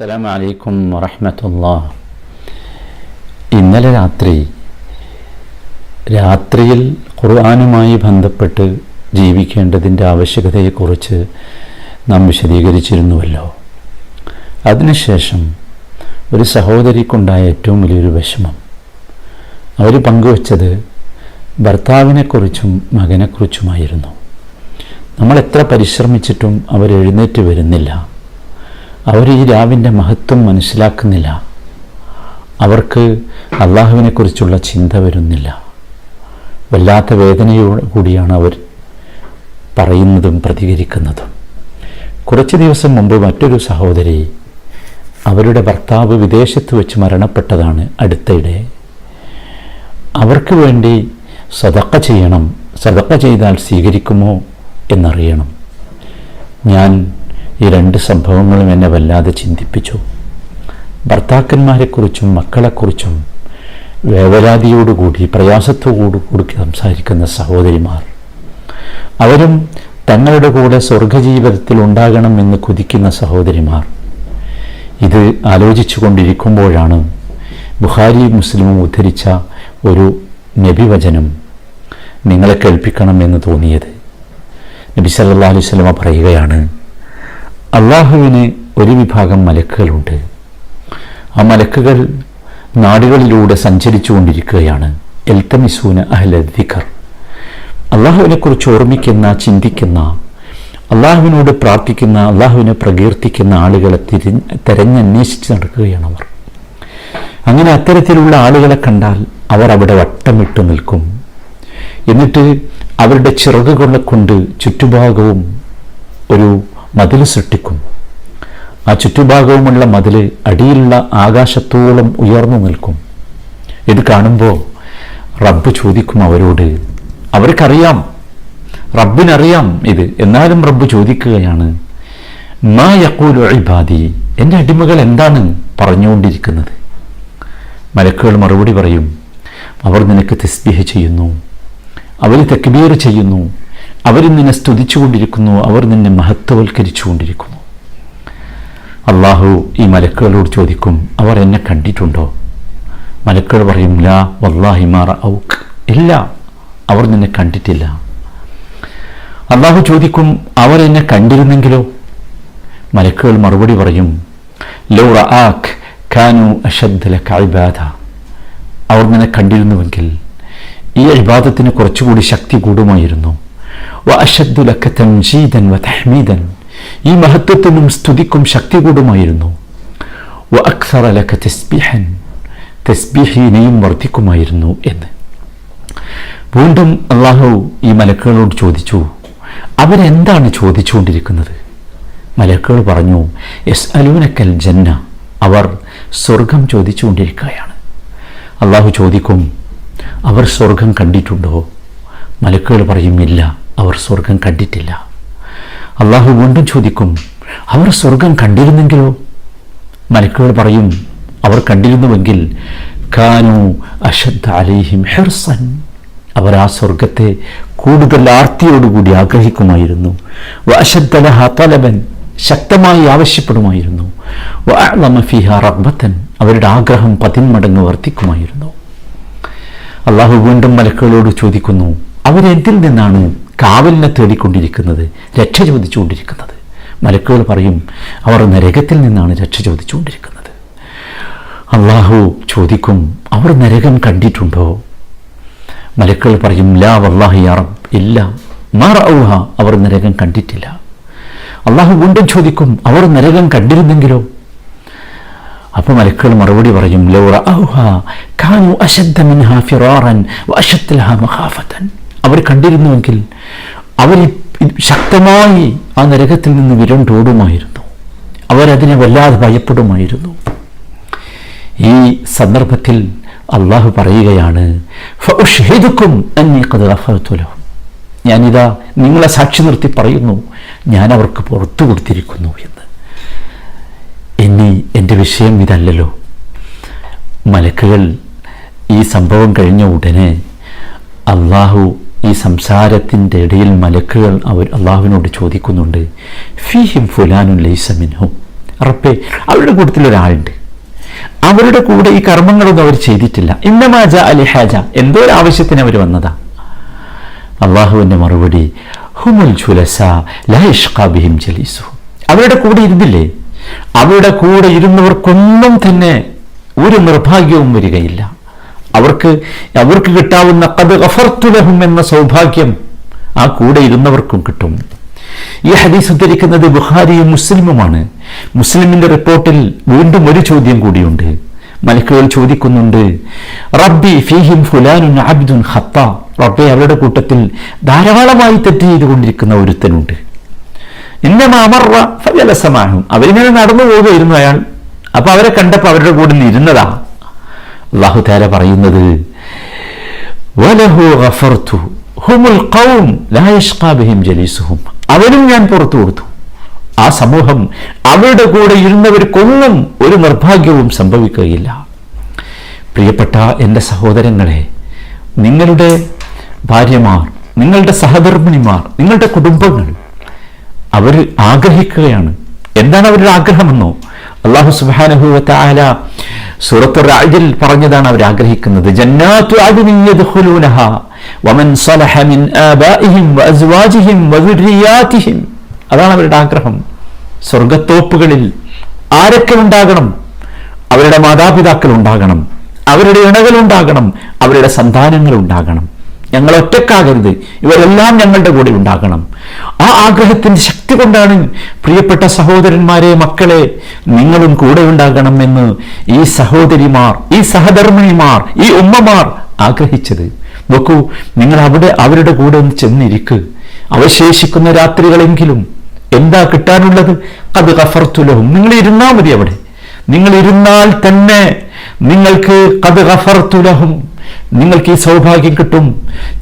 അസ്സലാം വലൈക്കും വറഹമത്തുള്ള ഇന്നലെ രാത്രി രാത്രിയിൽ ഖുർആാനുമായി ബന്ധപ്പെട്ട് ജീവിക്കേണ്ടതിന്റെ ആവശ്യകതയെക്കുറിച്ച് നാം വിശദീകരിച്ചിരുന്നുവല്ലോ. അതിനുശേഷം ഒരു സഹോദരിക്കുണ്ടായ ഏറ്റവും വലിയൊരു വിഷമം. അവർ പങ്കുവച്ചത് ഭർത്താവിനെക്കുറിച്ചും മകനെക്കുറിച്ചുമായിരുന്നു. നമ്മൾ എത്ര പരിശ്രമിച്ചിട്ടും അവർ എഴുന്നേറ്റ് വരുന്നില്ല. അവർ ഈ രാവിന്റെ മഹത്വം മനസ്സിലാക്കുന്നില്ല. അവർക്ക് അള്ളാഹുവിനെക്കുറിച്ചുള്ള ചിന്ത വരുന്നില്ല. വല്ലാത്ത വേദനയോട് കൂടിയാണ് അവർ പറയുന്നതും പ്രതികരിക്കുന്നതും. കുറച്ച് ദിവസം മുമ്പ് മറ്റൊരു സഹോദരി അവരുടെ ഭർത്താവ് വിദേശത്ത് വെച്ച് മരണപ്പെട്ടതാണ് അടുത്തിടെ. അവർക്ക് വേണ്ടി സതക്ക ചെയ്യണം സതക്ക ചെയ്താൽ സ്വീകരിക്കുമോ എന്നറിയണം. ഞാൻ ഈ രണ്ട് സംഭവങ്ങളും എന്നെ വല്ലാതെ ചിന്തിപ്പിച്ചു. ഭർത്താക്കന്മാരെക്കുറിച്ചും മക്കളെക്കുറിച്ചും വേവലാതിയോടുകൂടി പ്രയാസത്തോടുകൂടി സംസാരിക്കുന്ന സഹോദരിമാർ. അവരും തങ്ങളുടെ കൂടെ സ്വർഗജീവിതത്തിൽ ഉണ്ടാകണമെന്ന് കുതിക്കുന്ന സഹോദരിമാർ. ഇത് ആലോചിച്ചു കൊണ്ടിരിക്കുമ്പോഴാണ് ബുഹാരി മുസ്ലിമും ഉദ്ധരിച്ച ഒരു നബിവചനം നിങ്ങളെ കേൾപ്പിക്കണം എന്ന് തോന്നിയത്. നബി സല്ലാ അലൈഹി സ്വലമ പറയുകയാണ് അള്ളാഹുവിന് ഒരു വിഭാഗം മലക്കുകളുണ്ട്. ആ മലക്കുകൾ നാടുകളിലൂടെ സഞ്ചരിച്ചു കൊണ്ടിരിക്കുകയാണ് എൽത്തമിസൂന അഹ്ലദ്ദിഖർ അള്ളാഹുവിനെക്കുറിച്ച് ഓർമ്മിക്കുന്ന ചിന്തിക്കുന്ന അള്ളാഹുവിനോട് പ്രാർത്ഥിക്കുന്ന അള്ളാഹുവിനെ പ്രകീർത്തിക്കുന്ന ആളുകളെ തിരി തെരഞ്ഞന്വേഷിച്ച് നടക്കുകയാണ് അവർ. അങ്ങനെ അത്തരത്തിലുള്ള ആളുകളെ കണ്ടാൽ അവർ അവിടെ വട്ടമിട്ട് നിൽക്കും. എന്നിട്ട് അവരുടെ ചിറകുകളെ കൊണ്ട് ചുറ്റുഭാഗവും ഒരു മതിൽ സൃഷ്ടിക്കും. ആ ചുറ്റുഭാഗവുമുള്ള മതിൽ അടിയിലുള്ള ആകാശത്തോളം ഉയർന്നു നിൽക്കും. ഇത് കാണുമ്പോൾ റബ്ബ് ചോദിക്കും അവരോട് അവർക്കറിയാം റബ്ബിനറിയാം ഇത്. എന്നാലും റബ്ബ് ചോദിക്കുകയാണ് മാ യക്കൂലു ഇബാദി എന്റെ അടിമകൾ എന്താണ് പറഞ്ഞുകൊണ്ടിരിക്കുന്നത്? മലക്കുകൾ മറുപടി പറയും അവർ നിനക്ക് തസ്ബീഹ് ചെയ്യുന്നു അവർ തക്ബീർ ചെയ്യുന്നു അവർ നിന്നെ സ്തുതിച്ചുകൊണ്ടിരിക്കുന്നു അവർ നിന്നെ മഹത്വവൽക്കരിച്ചുകൊണ്ടിരിക്കുന്നു. അള്ളാഹു ഈ മലക്കുകളോട് ചോദിക്കും അവർ എന്നെ കണ്ടിട്ടുണ്ടോ? മലക്കുകൾ പറയും ലാ വല്ലാഹിമാർ ഔക്ക് ഇല്ല അവർ നിന്നെ കണ്ടിട്ടില്ല. അള്ളാഹു ചോദിക്കും അവർ എന്നെ കണ്ടിരുന്നെങ്കിലോ? മലക്കുകൾ മറുപടി പറയും ലോ ആഖ് ഖാനു അഷദ്ദല കൈബാധ അവർ നിന്നെ കണ്ടിരുന്നുവെങ്കിൽ ഈ അഭിബാദത്തിന് കുറച്ചുകൂടി ശക്തി കൂടുമായിരുന്നു. തൻജീദൻ വ തഹ്മീദൻ ഈ മഹത്വത്തിനും സ്തുതിക്കും ശക്തി കൂടുമായിരുന്നു വ അക്സറലക്ക തെസ്ബിഹൻ തെസ്ബിഹിനെയും വർദ്ധിക്കുമായിരുന്നു എന്ന്. വീണ്ടും അള്ളാഹു ഈ മലക്കുകളോട് ചോദിച്ചു അവരെന്താണ് ചോദിച്ചുകൊണ്ടിരിക്കുന്നത്? മലക്കുകൾ പറഞ്ഞു എസ് അലൂനക്കൽ ജന്ന അവർ സ്വർഗം ചോദിച്ചുകൊണ്ടിരിക്കുകയാണ്. അള്ളാഹു ചോദിക്കും അവർ സ്വർഗം കണ്ടിട്ടുണ്ടോ? മലക്കുകൾ പറയും ഇല്ല. അവർ സ്വർഗം കണ്ടിട്ടില്ല. അള്ളാഹു വീണ്ടും ചോദിക്കും അവർ സ്വർഗം കണ്ടിരുന്നെങ്കിലോ? മലക്കുകൾ പറയും അവർ കണ്ടിരുന്നുവെങ്കിൽ കാനു ഹെർസൻ. അവർ ആ സ്വർഗത്തെ കൂടുതൽ ആർത്തിയോടുകൂടി ആഗ്രഹിക്കുമായിരുന്നു. അഷദ്ദലഹ തലബൻ ശക്തമായി ആവശ്യപ്പെടുമായിരുന്നു. ഫിഹ അവരുടെ ആഗ്രഹം പതിന്മടങ്ങ് വർദ്ധിക്കുമായിരുന്നു. അള്ളാഹു വീണ്ടും മലക്കുകളോട് ചോദിക്കുന്നു അവരെന്തിൽ നിന്നാണ് കാവലിനെ തേടിക്കൊണ്ടിരിക്കുന്നത് രക്ഷ ചോദിച്ചുകൊണ്ടിരിക്കുന്നത്. മലക്കുകൾ പറയും അവർ നരകത്തിൽ നിന്നാണ് രക്ഷ ചോദിച്ചുകൊണ്ടിരിക്കുന്നത്. അള്ളാഹു ചോദിക്കും അവർ നരകം കണ്ടിട്ടുണ്ടോ? മലക്കുകൾ പറയും ലാ വല്ലാഹി അറബ് ഇല്ല. മാർ ഔഹ അവർ നരകം കണ്ടിട്ടില്ല. അള്ളാഹു വീണ്ടും ചോദിക്കും അവർ നരകം കണ്ടിരുന്നെങ്കിലോ? അപ്പോൾ മലക്കുകൾ മറുപടി പറയും അവർ കണ്ടിരുന്നുവെങ്കിൽ അവർ ശക്തമായി ആ നരകത്തിൽ നിന്ന് വിരണ്ടോടുമായിരുന്നു. അവരതിനെ വല്ലാതെ ഭയപ്പെടുമായിരുന്നു. ഈ സന്ദർഭത്തിൽ അള്ളാഹു പറയുകയാണ് ഞാനിതാ നിങ്ങളെ സാക്ഷി നിർത്തി പറയുന്നു ഞാൻ അവർക്ക് പുറത്തു കൊടുത്തിരിക്കുന്നു എന്ന്. ഇനി എന്റെ വിഷയം ഇതല്ലല്ലോ. മലക്കുകൾ ഈ സംഭവം കഴിഞ്ഞ ഉടനെ അള്ളാഹു ഈ സംസാരത്തിന്റെ ഇടയിൽ മലക്കുകൾ അവർ അള്ളാഹുവിനോട് ചോദിക്കുന്നുണ്ട് ഫിഹിം ഫുലാനുൻ ലൈസ അറപ്പേ അവരുടെ കൂട്ടത്തിൽ ഒരാളുണ്ട്. അവരുടെ കൂടെ ഈ കർമ്മങ്ങളൊന്നും അവർ ചെയ്തിട്ടില്ല. ഇന്നമാജ അലി ഹാജ എന്തോ ഒരു ആവശ്യത്തിന് അവർ വന്നതാ. അള്ളാഹുവിന്റെ മറുപടി ഹുമുൽ ജുലസ ലഹിഷ്കാബിഹിം ജലീസു അവരുടെ കൂടെ ഇരുന്നില്ലേ? അവരുടെ കൂടെ ഇരുന്നവർക്കൊന്നും തന്നെ ഒരു നിർഭാഗ്യവും വരികയില്ല. അവർക്ക് അവർക്ക് കിട്ടാവുന്ന കത് ഗഫർത്തുലഹും എന്ന സൗഭാഗ്യം ആ കൂടെ ഇരുന്നവർക്കും കിട്ടും. ഈ ഹദീസ് ഉദ്ധരിക്കുന്നത് ബുഹാരിയും മുസ്ലിമുമാണ്. മുസ്ലിമിന്റെ റിപ്പോർട്ടിൽ വീണ്ടും ഒരു ചോദ്യം കൂടിയുണ്ട്. മലക്കുകൾ ചോദിക്കുന്നുണ്ട് റബ്ബി ഫീഹിം ഫുലാനുൻ അബ്ദുൻ ഹത്ത റബ്ബെ അവരുടെ കൂട്ടത്തിൽ ധാരാളമായി തെറ്റ് ചെയ്തുകൊണ്ടിരിക്കുന്ന ഒരുത്തനുണ്ട്. എന്റെ മാമറ ഫലസമാനം അവരിങ്ങനെ നടന്നു പോവുകയായിരുന്നു അയാൾ. അപ്പൊ അവരെ കണ്ടപ്പോൾ അവരുടെ കൂടെ നിന്ന് ഇരുന്നതാ അള്ളാഹു താല പറയുന്നത് അവനും ഞാൻ പുറത്തു കൊടുത്തു. ആ സമൂഹം അവരുടെ കൂടെ ഇരുന്നവർക്കൊന്നും ഒരു നിർഭാഗ്യവും സംഭവിക്കുകയില്ല. പ്രിയപ്പെട്ട എന്റെ സഹോദരങ്ങളെ നിങ്ങളുടെ ഭാര്യമാർ നിങ്ങളുടെ സഹധർമ്മിണിമാർ നിങ്ങളുടെ കുടുംബങ്ങൾ അവർ ആഗ്രഹിക്കുകയാണ്. എന്താണ് അവരുടെ ആഗ്രഹമെന്നോ? അള്ളാഹു സുബാനുഭവത്തെ ആല സൂറത്ത് റാജിൽ പറഞ്ഞതാണ് അവർ ആഗ്രഹിക്കുന്നത്. വമൻ സലഹ മിൻ ആബാഇഹിം വഅസ്വാജിഹിം അതാണ് അവരുടെ ആഗ്രഹം. സ്വർഗത്തോപ്പുകളിൽ ആരൊക്കെ ഉണ്ടാകണം? അവരുടെ മാതാപിതാക്കൾ ഉണ്ടാകണം. അവരുടെ ഇണകൾ ഉണ്ടാകണം. അവരുടെ സന്താനങ്ങൾ ഉണ്ടാകണം. ഞങ്ങൾ ഒറ്റക്കാകരുത് ഇവരെല്ലാം ഞങ്ങളുടെ കൂടെ ഉണ്ടാകണം ആ ആഗ്രഹത്തിന്റെ ശക്തി കൊണ്ടാണ് പ്രിയപ്പെട്ട സഹോദരന്മാരെ മക്കളെ നിങ്ങളും കൂടെ ഉണ്ടാകണം എന്ന് ഈ സഹോദരിമാർ ഈ സഹധർമ്മിണിമാർ ഈ ഉമ്മമാർ ആഗ്രഹിച്ചത്. നോക്കൂ നിങ്ങൾ അവിടെ അവരുടെ കൂടെ ഒന്ന് ചെന്നിരിക്ക്. അവശേഷിക്കുന്ന രാത്രികളെങ്കിലും എന്താ കിട്ടാനുള്ളത്? അത് കഫർത്തുലവും നിങ്ങൾ ഇരുന്നാൽ മതി അവിടെ. നിങ്ങൾ ഇരുന്നാൽ തന്നെ നിങ്ങൾക്ക് കത് കഫർത്തുലഹും നിങ്ങൾക്ക് ഈ സൗഭാഗ്യം കിട്ടും.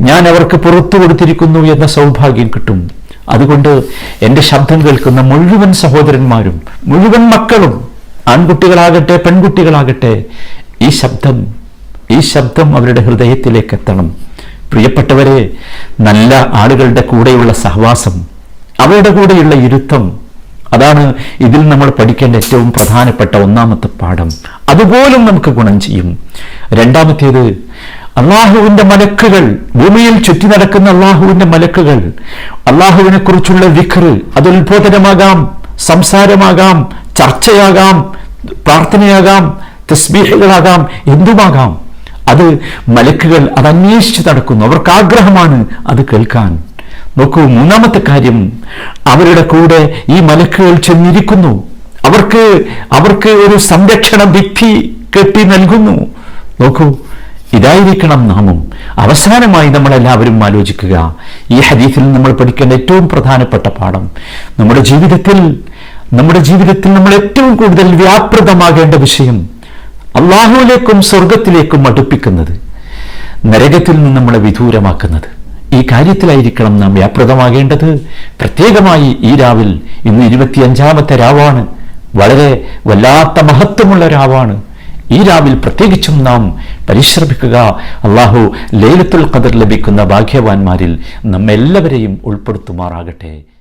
ഞാൻ അവർക്ക് പുറത്തു കൊടുത്തിരിക്കുന്നു എന്ന സൗഭാഗ്യം കിട്ടും. അതുകൊണ്ട് എന്റെ ശബ്ദം കേൾക്കുന്ന മുഴുവൻ സഹോദരന്മാരും മുഴുവൻ മക്കളും ആൺകുട്ടികളാകട്ടെ പെൺകുട്ടികളാകട്ടെ ഈ ശബ്ദം ഈ ശബ്ദം അവരുടെ ഹൃദയത്തിലേക്ക് എത്തണം. പ്രിയപ്പെട്ടവരെ നല്ല ആളുകളുടെ കൂടെയുള്ള സഹവാസം അവരുടെ കൂടെയുള്ള ഇരുത്തം അതാണ് ഇതിൽ നമ്മൾ പഠിക്കേണ്ട ഏറ്റവും പ്രധാനപ്പെട്ട ഒന്നാമത്തെ പാഠം. അതുപോലും നമുക്ക് ഗുണം ചെയ്യും. രണ്ടാമത്തേത് അള്ളാഹുവിന്റെ മലക്കുകൾ ഭൂമിയിൽ ചുറ്റി നടക്കുന്ന അള്ളാഹുവിന്റെ മലക്കുകൾ അള്ളാഹുവിനെ കുറിച്ചുള്ള വിഖർ അത് ഉത്ബോധനമാകാം സംസാരമാകാം ചർച്ചയാകാം പ്രാർത്ഥനയാകാം തസ്ബീഹകളാകാം എന്തുമാകാം. അത് മലക്കുകൾ അത് അന്വേഷിച്ച് നടക്കുന്നു. അവർക്ക് ആഗ്രഹമാണ് അത് കേൾക്കാൻ. നോക്കൂ മൂന്നാമത്തെ കാര്യം അവരുടെ കൂടെ ഈ മലക്കുകൾ ചെന്നിരിക്കുന്നു. അവർക്ക് അവർക്ക് ഒരു സംരക്ഷണ ഭിത്തി കെട്ടി നൽകുന്നു. നോക്കൂ ഇതായിരിക്കണം നാമം. അവസാനമായി നമ്മളെല്ലാവരും ആലോചിക്കുക. ഈ ഹദീസിൽ നമ്മൾ പഠിക്കേണ്ട ഏറ്റവും പ്രധാനപ്പെട്ട പാഠം നമ്മുടെ ജീവിതത്തിൽ നമ്മുടെ ജീവിതത്തിൽ നമ്മൾ ഏറ്റവും കൂടുതൽ വ്യാപൃതമാകേണ്ട വിഷയം അള്ളാഹുവിലേക്കും സ്വർഗത്തിലേക്കും അടുപ്പിക്കുന്നത് നരകത്തിൽ നിന്ന് നമ്മളെ വിദൂരമാക്കുന്നത്. ഈ കാര്യത്തിലായിരിക്കണം നാം വ്യാപൃതമാകേണ്ടത്. പ്രത്യേകമായി ഈ രാവിൽ ഇന്ന് ഇരുപത്തിയഞ്ചാമത്തെ രാവാണ്. വളരെ വല്ലാത്ത മഹത്വമുള്ള രാവാണ്. ഈ രാവിൽ പ്രത്യേകിച്ചും നാം പരിശ്രമിക്കുക. അള്ളാഹു ലേലത്തുൽ ഖദർ ലഭിക്കുന്ന ഭാഗ്യവാന്മാരിൽ നമ്മെല്ലാവരെയും ഉൾപ്പെടുത്തുമാറാകട്ടെ.